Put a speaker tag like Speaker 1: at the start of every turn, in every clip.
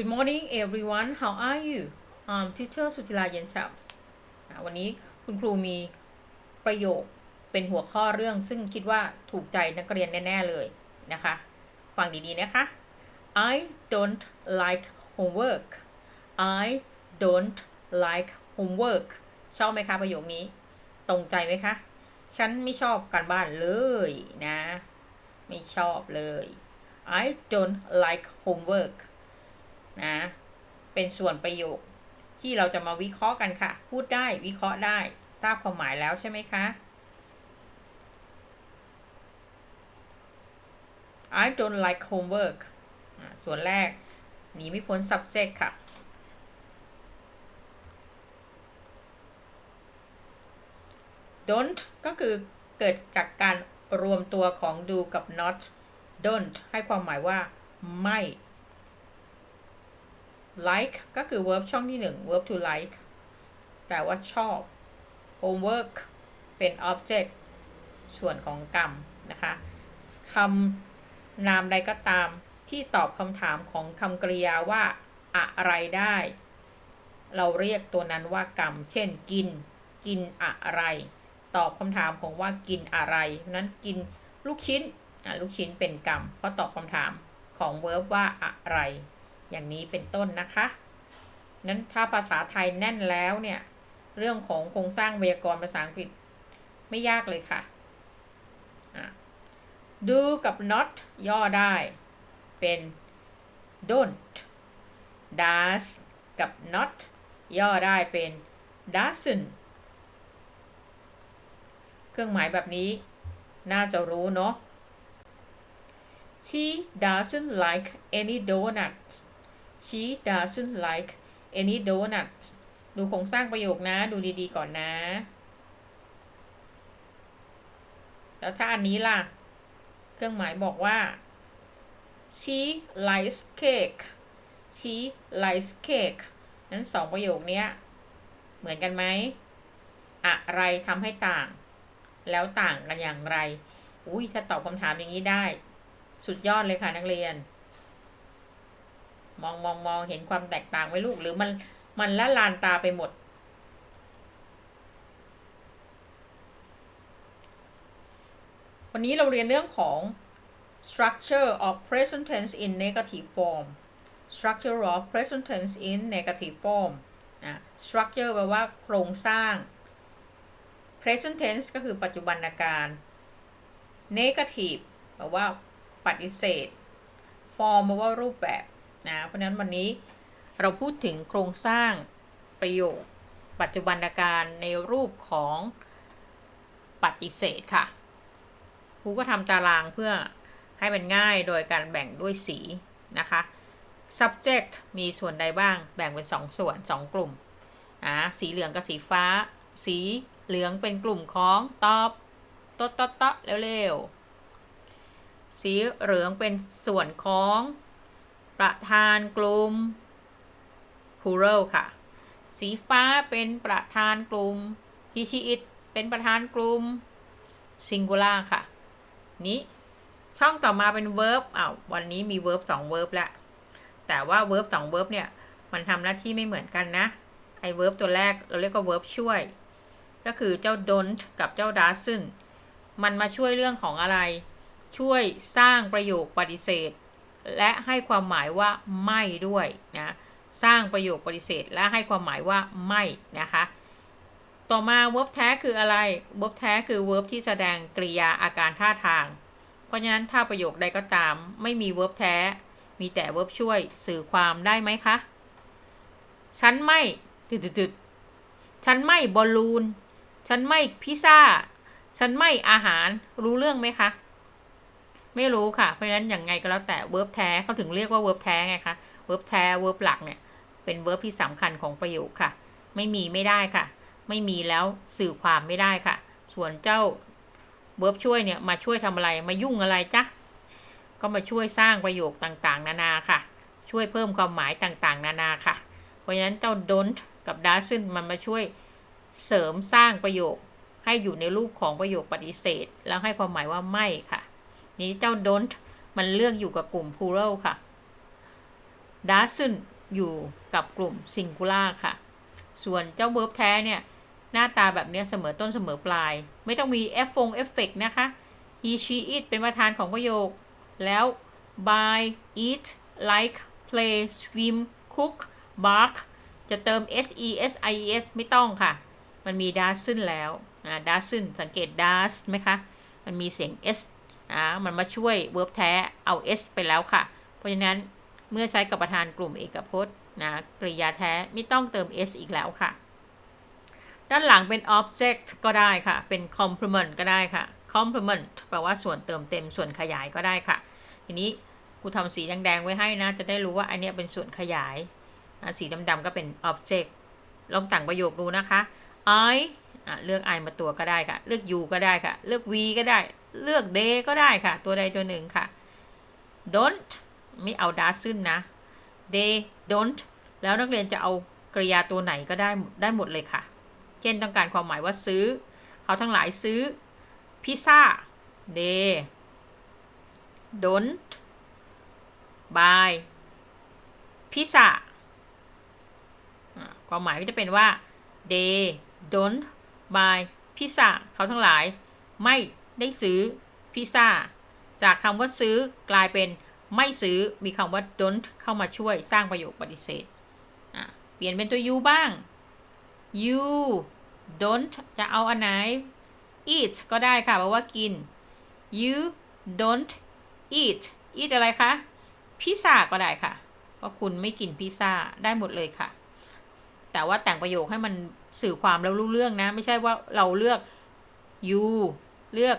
Speaker 1: Good morning everyone how are you um teacher สุธิลาเย็นฉับวันนี้คุณครูมีประโยคเป็นหัวข้อเรื่องซึ่งคิดว่าถูกใจนักเรียนแน่ ๆ เลยนะคะ ฟังดีๆนะคะ I don't like homework I don't like homework ชอบไหมคะประโยคนี้ ตรงใจไหมคะ ฉันไม่ชอบการบ้านเลยนะ ไม่ชอบเลย I don't like homework นะ เป็นส่วนประโยคที่เราจะมาวิเคราะห์กันค่ะ พูดได้วิเคราะห์ได้ทราบความหมายแล้วใช่ไหมคะ I don't like homework ส่วนแรกหนีไม่พ้น subject ค่ะ don't ก็คือเกิดจากการรวมตัวของ do กับ not don't ให้ความหมายว่าไม่ like ก็คือ verb ช่องที่ 1 verb to like แปลว่าชอบ homework เป็น object ส่วนของกรรมนะคะคำนามใดก็ตามที่ตอบคำถามของคำกริยาว่า อะไรได้ เราเรียกตัวนั้นว่ากรรม เช่น กิน กินอะไร ตอบคำถามของว่ากินอะไรนั้นกินลูกชิ้นลูกชิ้นเป็นกรรมเพราะตอบคำถามของ verb ว่าอะไร อย่างนี้เป็นต้นนะคะ นั้นถ้าภาษาไทยแน่นแล้วเนี่ย เรื่องของโครงสร้างไวยากรณ์ภาษาอังกฤษไม่ยากเลยค่ะะ do กับ not ย่อได้ เป็น don't does กับ not ย่อได้เป็น doesn't เครื่องหมายแบบนี้น่าจะรู้เนาะ she doesn't like any donuts she doesn't like any donuts ดูโครงสร้างประโยคนะ ดูดีๆก่อนนะ แล้วถ้าอันนี้ล่ะ เครื่องหมายบอกว่า she likes cake she likes cake นั้นสองประโยคนี้เหมือนกันไหม อะไรทำให้ต่าง แล้วต่างกันอย่างไร อุ้ยถ้าตอบคำถามอย่างนี้ได้ สุดยอดเลยค่ะนักเรียน มองมองมองเห็นความแตกต่างไหมลูก หรือมันมันละลานตาไปหมด วันนี้เราเรียนเรื่องของ structure of present tense in negative form structure of present tense in negative form นะ structure แปลว่าโครงสร้าง present tense ก็คือปัจจุบันการ negative แปลว่าปฏิเสธ form แปลว่ารูปแบบ นะเพราะนั้นวันนี้เราพูดถึงโครงสร้างประโยค ปัจจุบันการในรูปของปฏิเสธค่ะครูก็ทำตารางเพื่อให้มันง่ายโดยการแบ่งด้วยสีนะคะ subject มีส่วนใดบ้าง แบ่งเป็น 2 ส่วน 2 กลุ่มอ่าสีเหลืองกับสีฟ้า สีเหลืองเป็นกลุ่มของตอบตดตดตเร็วๆ สีเหลืองเป็นส่วนของ ประธานกลุ่ม plural ค่ะ สีฟ้าเป็นประธานกลุ่ม he she it เป็นประธานกลุ่ม singular ค่ะ นี้ช่องต่อมาเป็น verb อ้าววันนี้มี verb 2 verb แล้วแต่ว่า verb 2 verb เนี่ย มันทำหน้าที่ไม่เหมือนกันนะ ไอ้ verb ตัวแรกเราเรียกว่า verb ช่วย ก็คือเจ้า don't กับเจ้า doesn't มันมาช่วยเรื่องของอะไร ช่วยสร้างประโยคปฏิเสธ และให้ความหมายว่าไม่ด้วยนะสร้างประโยคปฏิเสธ และให้ความหมายว่าไม่นะคะ ต่อมา verb แท้คืออะไร verb แท้คือ verb ที่แสดงกริยาอาการท่าทาง เพราะฉะนั้นถ้าประโยคใดก็ตาม ไม่มี verb แท้ มีแต่ verb ช่วยสื่อความได้ไหมคะ ฉันไม่ตึดๆฉันไม่บอลลูน ฉันไม่พิซซ่า ฉันไม่อาหาร รู้เรื่องไหมคะ ไม่รู้ค่ะ เพราะฉะนั้นอย่างไงก็แล้วแต่ verb แท้เขาถึงเรียกว่า verb แท้ไงคะ verb แท้ verb หลักเนี่ยเป็น verb ที่สำคัญของประโยคค่ะ ไม่มีไม่ได้ค่ะ ไม่มีแล้วสื่อความไม่ได้ค่ะ ส่วนเจ้า verb ช่วยเนี่ยมาช่วยทำอะไรมายุ่งอะไรจ๊ะก็มาช่วยสร้างประโยคต่างๆ นานาค่ะ ช่วยเพิ่มความหมายต่างๆ นานาค่ะ เพราะฉะนั้นเจ้า don't กับ doesn't มันมาช่วยเสริมสร้างประโยคให้อยู่ในรูปของประโยคปฏิเสธ แล้วให้ความหมายว่าไม่ค่ะ นี้เจ้า don't มันเลือกอยู่กับกลุ่ม plural ค่ะ doesn't อยู่กับกลุ่ม singular ค่ะ ส่วนเจ้า verb แท้เนี่ย หน้าตาแบบนี้เสมอต้นเสมอปลาย ไม่ต้องมีเอฟงเอฟเฟกนะคะ he she it เป็นประธานของประโยค แล้ว buy eat like play swim cook bark จะเติม s e s i e s ไม่ต้องค่ะ มันมี doesn't แล้วนะ doesn't สังเกต does ไหมคะ มันมีเสียง s อ่ามันมาช่วย verb แท้เอา s ไปแล้วค่ะ เพราะฉะนั้นเมื่อใช้กับประธานกลุ่มเอกพจน์นะกริยาแท้ไม่ต้องเติม s อีกแล้วค่ะ ด้านหลังเป็น object ก็ได้ค่ะ เป็น complement ก็ได้ค่ะ complement แปลว่าส่วนเติมเต็มส่วนขยายก็ได้ค่ะ ทีนี้กูทำสีแดงๆไว้ให้นะ จะได้รู้ว่าอันเนี้ยเป็นส่วนขยายนะสีดำๆก็เป็น object ลองต่งประโยคดูนะคะ I อะเลือก I มาตัวก็ได้ค่ะ เลือก u ก็ได้ค่ะ เลือก we ก็ได้ เลือก they ก็ได้ค่ะ ตัวใดตัวหนึ่งค่ะ don't ไม่เอา doesn't นะ they don't แล้วนักเรียนจะเอากริยาตัวไหนก็ได้ได้หมดเลยค่ะ เช่นต้องการความหมายว่าซื้อ เขาทั้งหลายซื้อ พิซซ่า they don't buy พิซซ่าความหมายก็จะเป็นว่า they don't buy พิซซ่าเขาทั้งหลายไม่ ได้ซื้อพิซซ่า จากคำว่าซื้อกลายเป็นไม่ซื้อมีคำว่า don't เข้ามาช่วยสร้างประโยคปฏิเสธเปลี่ยนเป็นตัว you บ้าง you don't จะเอาอันไหน eat ก็ได้ค่ะแปลว่ากิน you don't eat eat อะไรคะ พิซซ่าก็ได้ค่ะ เพราะคุณไม่กินพิซซ่าได้หมดเลยค่ะ แต่ว่าแต่งประโยคให้มันสื่อความแล้วรู้เรื่องนะ ไม่ใช่ว่าเราเลือก you เลือก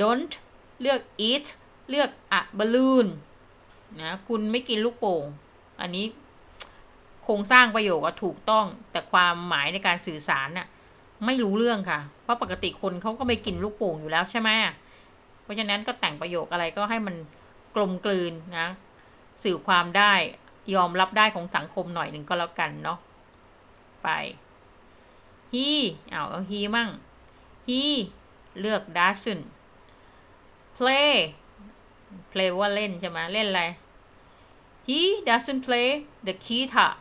Speaker 1: don't เลือก eat เลือก a balloon นะคุณไม่กินลูกโป่ง อันนี้โครงสร้างประโยคถูกต้องแต่ความหมายในการสื่อสารน่ะไม่รู้เรื่องค่ะ เพราะปกติคนเขาก็ไม่กินลูกโป่งอยู่แล้วใช่ไหมเพราะฉะนั้นก็แต่งประโยคอะไรก็ให้มันกลมกลืนนะ สื่อความได้ยอมรับได้ของสังคมหน่อยหนึ่งก็แล้วกันเนาะไป he เอาเอา he มั่ง he เลือก doesn't play play ว่าเล่นใช่ไหมเล่นอะไร he doesn't play the guitar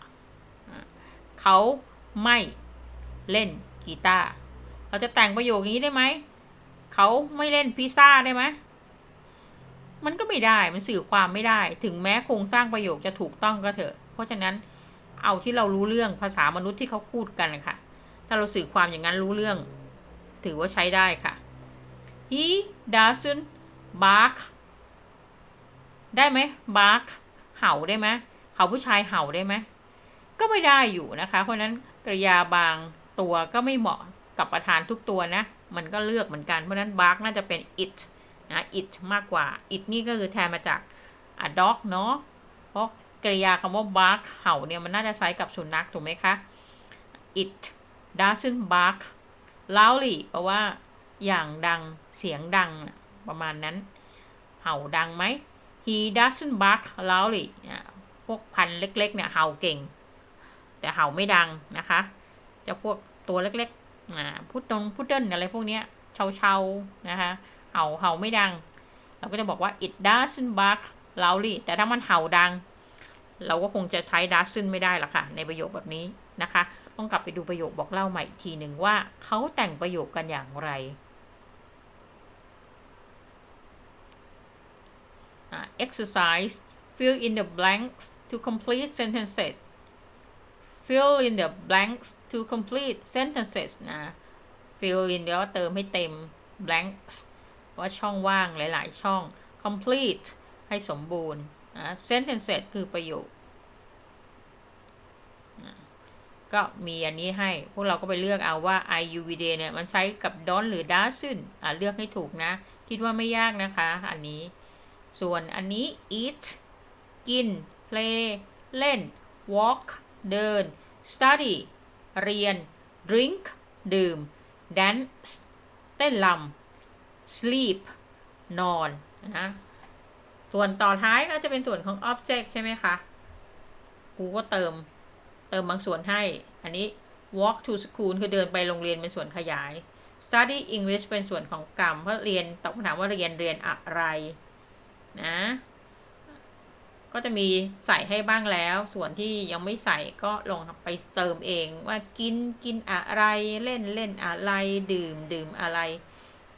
Speaker 1: เขาไม่เล่นกีตาร์เราจะแต่งประโยคนี้ได้ไหม เขาไม่เล่นพิซซ่าได้ไหม มันก็ไม่ได้ มันสื่อความไม่ได้ ถึงแม้โครงสร้างประโยคจะถูกต้องก็เถอะ เพราะฉะนั้นเอาที่เรารู้เรื่องภาษามนุษย์ที่เขาพูดกันค่ะ ถ้าเราสื่อความอย่างนั้นรู้เรื่อง ถือว่าใช้ได้ค่ะ he doesn't bark ได้ไหม bark เห่าได้ไหมเขาผู้ชายเห่าได้ไหม ก็ไม่ได้อยู่นะคะ เพราะนั้นกริยาบางตัวก็ไม่เหมาะกับประธานทุกตัวนะ มันก็เลือกเหมือนกัน เพราะนั้น bark น่าจะเป็น it นะ it มากกว่า it นี่ก็คือแทนมาจาก a dog เนาะ เพราะกริยาคำว่า bark เห่าเนี่ยมันน่าจะใช้กับสุนัขถูกไหมคะ it doesn't bark loudly แปลว่าอย่างดังเสียงดัง ประมาณนั้น เห่าดังไหม he doesn't bark loudly พวกพันธุ์เล็กๆเนี่ยเห่าเก่ง แต่เห่าไม่ดังนะคะจะพวกตัวเล็กๆพุดดงพุดเดิลอะไรพวกเนี้ยเชาๆนะคะเห่าเห่าไม่ดัง เราก็จะบอกว่า it doesn't bark loudly แต่ถ้ามันเห่าดัง เราก็คงจะใช้ doesn't ไม่ได้ละค่ะ ในประโยคแบบนี้นะคะ ต้องกลับไปดูประโยคบอกเล่าใหม่อีกทีหนึ่งว่าเขาแต่งประโยคกันอย่างไร Uh, exercise fill in the blanks to complete sentences fill in the blanks to complete sentences นะ fill in เดี๋ยวเติมให้เต็ม blanks ว่าช่องว่างหลาย ๆ ช่อง complete ให้สมบูรณ์นะ sentences คือประโยคก็มีอันนี้ให้ พวกเราก็ไปเลือกเอาว่า I U V D เนี่ย มันใช้กับ don หรือ doesn't อะเลือกให้ถูกนะ คิดว่าไม่ยากนะคะ อันนี้ ส่วนอันนี้ eat กิน play เล่น walk เดิน study เรียน drink ดื่ม dance เต้นลำ sleep นอนนะ ส่วนต่อท้ายก็จะเป็นส่วนของ object ใช่ไหมคะครูก็เติม เติมบางส่วนให้ อันนี้ walk to school คือเดินไปโรงเรียนเป็นส่วนขยาย study English เป็นส่วนของกรรม เพราะเรียนตอบคำถามว่าเรียนเรียนอะไร นะ ก็จะมีใส่ให้บ้างแล้ว ส่วนที่ยังไม่ใส่ก็ลองไปเติมเองว่ากินกินอะไรเล่นเล่นอะไร ดื่มดื่มอะไร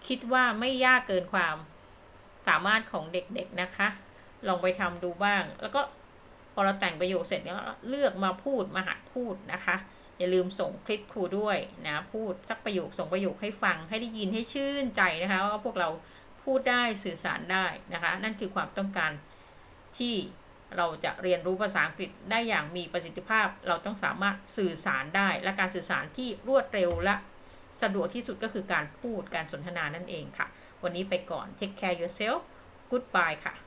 Speaker 1: คิดว่าไม่ยากเกินความสามารถของเด็กๆนะคะ ลองไปทำดูบ้าง แล้วก็พอเราแต่งประโยคเสร็จแล้วเลือกมาพูดมาหัดพูดนะคะ อย่าลืมส่งคลิปครูด้วยนะ พูดสักประโยคส่งประโยคให้ฟังให้ได้ยินให้ชื่นใจนะคะ ว่าพวกเรา พูดได้สื่อสารได้นะคะ นั่นคือความต้องการที่เราจะเรียนรู้ภาษาอังกฤษได้อย่างมีประสิทธิภาพ เราต้องสามารถสื่อสารได้ และการสื่อสารที่รวดเร็วและสะดวกที่สุดก็คือการพูดการสนทนานั่นเองค่ะ วันนี้ไปก่อน take care yourself goodbye ค่ะ